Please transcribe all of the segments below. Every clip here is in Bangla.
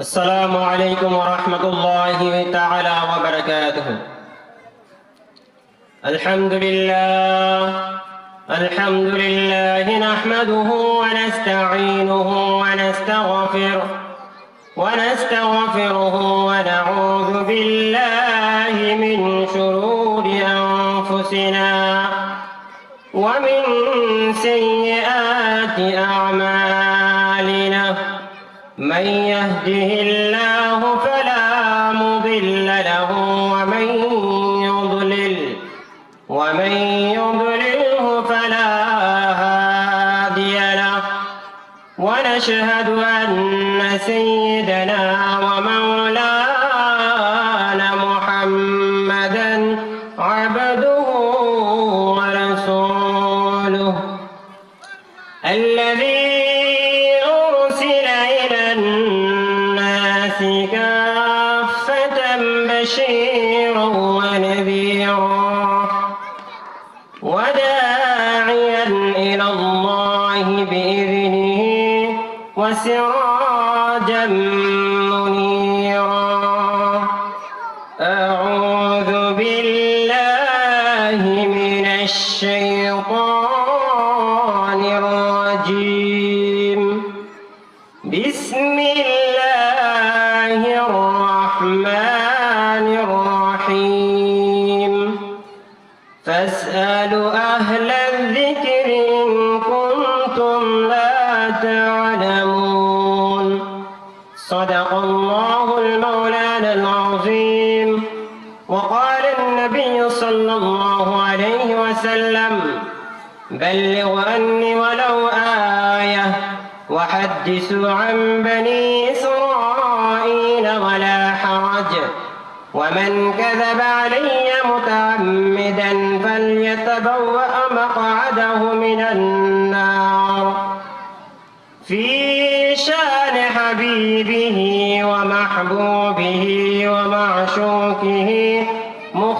السلام عليكم ورحمة الله تعالى وبركاته. الحمد لله الحمد لله نحمده ونستعينه ونستغفره ونستغفره ونعوذ بالله من شرور أنفسنا ومن سيئات أعمالنا. من يهده الله فلا مضل له ومن يضلل ومن يضلله فلا هادي له. ونشهد أن سيدنا ومولانا محمدا عبده ورسوله. الذي وسراجا وقال النبي صلى الله عليه وسلم بلغ عني ولو آية وحدثوا عن بني إسرائيل ولا حرج ومن كذب علي متعمدا فليتبوأ مقعده من النار. في شأن حبيبه ومحبوبه ومعشوقه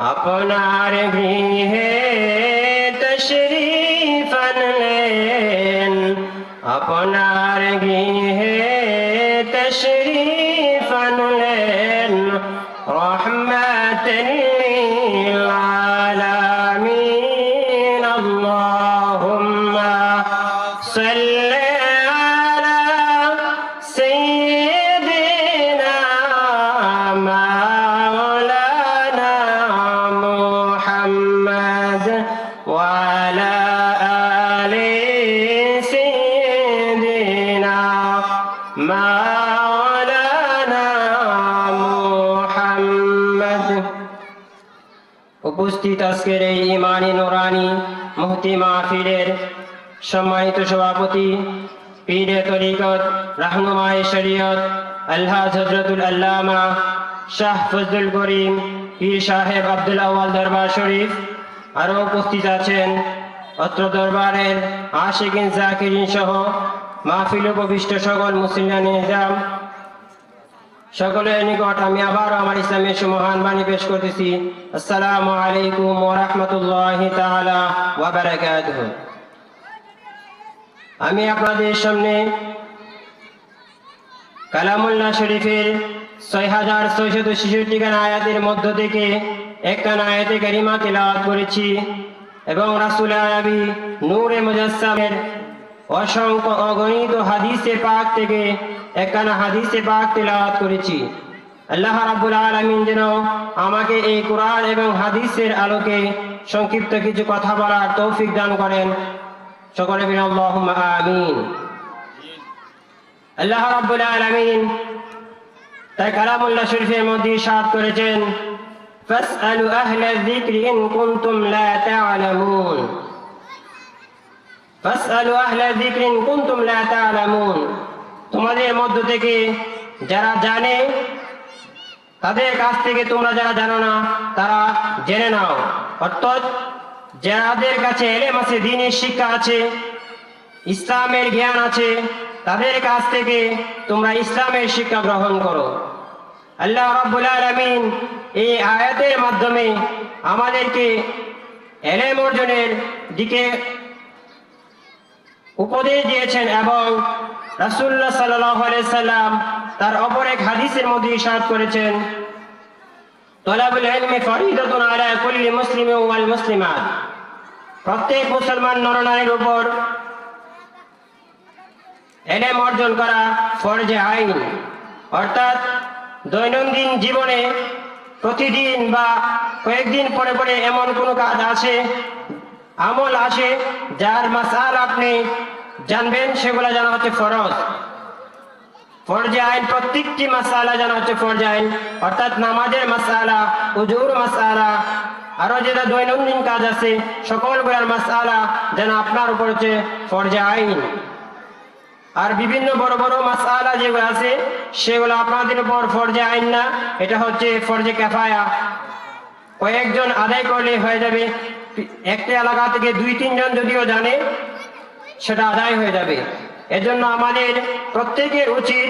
अपनार भी है अपना سيدنا مولانا محمد উপস্থিত আজকের এই ইমানি নোরানি মুহতি মাহফিলের সম্মানিত সভাপতি পীরে তরিকত রাহনুমায় শরীয়ত আল্লাহ হজরতুল আল্লামা শাহ ফজলুল করিম পীর সাহেব আব্দুল আওয়াল দরবার শরীফ আরও উপস্থিত আছেন অত্র দরবারের আশিকিন, জাকিরিন সহ মাহফিল উপবিষ্ট সকল মুসলিম নিজাম সকলের নিকট আমি আবার আমার ইসলামের সুমহান বাণী পেশ করতেছি। আসসালামু আলাইকুম ওয়া রাহমাতুল্লাহি আমি আপনাদের সামনে কালামুল্লাহ শরীফের ছয় হাজার ছয়শত ছেষট্টি খান আয়াতের মধ্য থেকে একখান আয়াতে কারিমা তেলাওয়াত করেছি। এবং রাসুল আরবি নূরে মুজাসসামের অসংখ্য অগণিত হাদিসে পাক থেকে একখানা হাদিসে পাক তেলাওয়াত করেছি। আল্লাহ রাব্বুল আলামিন যেন আমাকে এই কোরআন এবং হাদিসের আলোকে সংক্ষিপ্ত কিছু কথা বলার তৌফিক দান করেন। সকলে আমিন। আল্লাহ রাব্বুল আলামিন তাই কালামুল্লাহ শরীফের মধ্যে ইরশাদ করেছেন ফাসআলু আহলা যিকরি ইন কুনতুম লা তা'লামুন ফাসআলু আহলা যিকরি ইন কুনতুম লা তা'লামুন তোমাদের মধ্য থেকে যারা জানে, তাদের কাছ থেকে তোমরা যারা জানো না, তারা জেনে নাও। অর্থাৎ যাদের কাছে এলেম আছে, দিনের শিক্ষা আছে, ইসলামের জ্ঞান আছে, তাদের কাছ থেকে তোমরা ইসলামের শিক্ষা গ্রহণ করো। আল্লাহ রাব্বুল আলামিন এই আয়াতের মাধ্যমে আমাদেরকে এলেম অর্জনের দিকে উপদেশ দিয়েছেন এবং আলাইহি সাল্লাম তার অপর এক হাদিসের মধ্যে ইরশাদ করেছেন, তলাবুল ইলমি ফরিদাতুন আলা কুল্লি মুসলিমিন ওয়াল মুসলিমাত। প্রত্যেক মুসলমান নরনারীর উপর এলেম অর্জন করা ফরজে আইন। অর্থাৎ দৈনন্দিন জীবনে প্রতিদিন বা কয়েকদিন পরে পরে এমন কোনো কাজ আছে আমল আছে যার মাসাল আপনি জানবেন, সেগুলো জানা হচ্ছে ফরজ। ফরজে আইন প্রত্যেকটি মাসালা জানা হচ্ছে ফরজে আইন, অর্থাৎ নামাজের মাসালা, উজুর মাসালা, আরও যেটা দৈনন্দিন কাজ আছে, সকলগুলোর মাসালা যেন আপনার উপর হচ্ছে ফরজে আইন। আর বিভিন্ন বড় বড় মাসালা যেগুলো আছে, সেগুলো আপনাদের উপর ফরজে আইন না, এটা হচ্ছে ফরজে কেফায়া। কয়েকজন আদায় করলে হয়ে যাবে, একটা এলাকা থেকে দুই, তিনজন যদিও জানে, সেটা আদায় হয়ে যাবে। এজন্য আমাদের প্রত্যেকের উচিত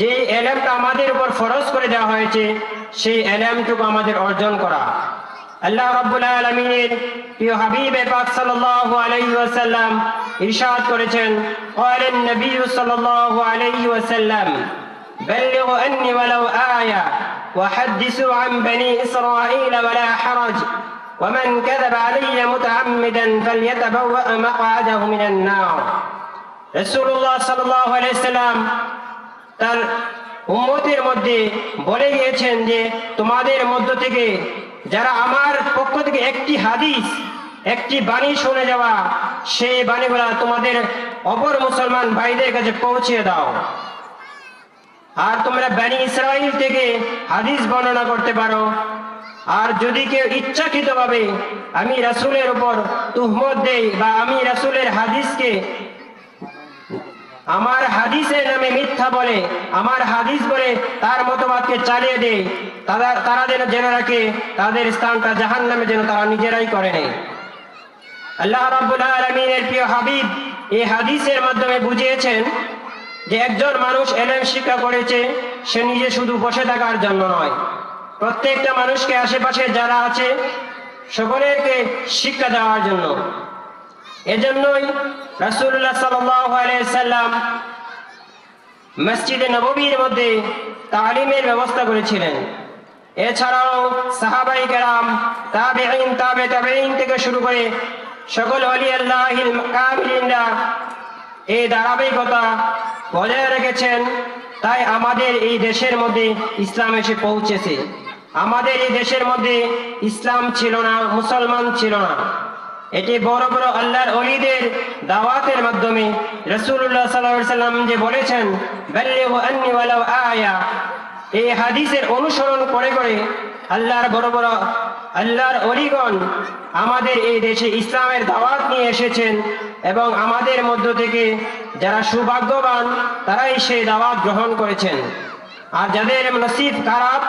যে এলেমটা আমাদের উপর ফরজ করে দেওয়া হয়েছে, সেই এলেমটুকু আমাদের অর্জন করা। আল্লাহ রাব্বুল আলামিনের প্রিয় হাবিবে পাক সাল্লাল্লাহু আলাইহি ওয়াসাল্লাম ইরশাদ করেছেন ক্বালেন নবী সাল্লাল্লাহু আলাইহি ওয়াসাল্লাম بلغوا أني ولو آية وحدثوا عن بني إسرائيل ولا حرج ومن كذب علي متعمدا فليتبوأ مقعده من النار رسول الله صلى الله عليه وسلم তার উম্মতের মধ্যে বলে গিয়েছেন যে তোমাদের মধ্য থেকে যারা আমার পক্ষ থেকে একটি হাদিস একটি বাণী শুনে যাওয়া, সেই বাণীগুলা তোমাদের অপর মুসলমান ভাইদের কাছে পৌঁছে দাও। আর তোমরা বাণী ইসরাইল থেকে হাদিস বর্ণনা করতে পারো। আর যদি কেউ ইচ্ছাকৃত ভাবে আমি রাসুলের উপর তুহমত দেই বা আমি রাসুলের হাদিসকে আমার হাদিসের নামে মিথ্যা বলে, আমার হাদিস বলে তার মতবাদকে চালিয়ে দেয় তারা যেন জেনে রাখে, তাদের স্থানটা জাহান নামে যেন তারা নিজেরাই করে নেয়। আল্লাহ রাব্বুল আলামিনের প্রিয় হাবিব এই হাদিসের মাধ্যমে বুঝিয়েছেন যে একজন মানুষ এলেম শিক্ষা করেছে, সে নিজে শুধু বসে থাকার জন্য নয়। প্রত্যেকটা মানুষকে আশেপাশে যারা আছে, সকলেরকে শিক্ষা দেওয়ার জন্য। এজন্যই আলাইহি সাল্লাম মসজিদে নববীর মধ্যে তালিমের ব্যবস্থা করেছিলেন। এছাড়াও সাহাবাই কেরাম, তাবেঈন তাবে তাবেঈন থেকে শুরু করে সকল অলি কামিলিনরা এই ধারাবাহিকতা বজায় রেখেছেন, তাই আমাদের এই দেশের মধ্যে ইসলাম এসে পৌঁছেছে। আমাদের এই দেশের মধ্যে ইসলাম ছিল না, মুসলমান ছিল না। এটি বড় বড় আল্লাহর অলিদের দাওয়াতের মাধ্যমে রসুল্লাহ সাল্লাহ সাল্লাম যে বলেছেন আয়া। এই হাদিসের অনুসরণ করে করে আল্লাহর বড় বড় আল্লাহর অলিগণ আমাদের এই দেশে ইসলামের দাওয়াত নিয়ে এসেছেন এবং আমাদের মধ্য থেকে যারা সৌভাগ্যবান, তারাই সেই দাওয়াত গ্রহণ করেছেন। আর যাদের নসিব খারাপ,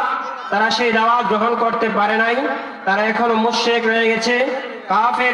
তারা সেই দাওয়াত গ্রহণ করতে পারে নাই। তারা এখনও মুশেক রয়ে গেছে, কাফের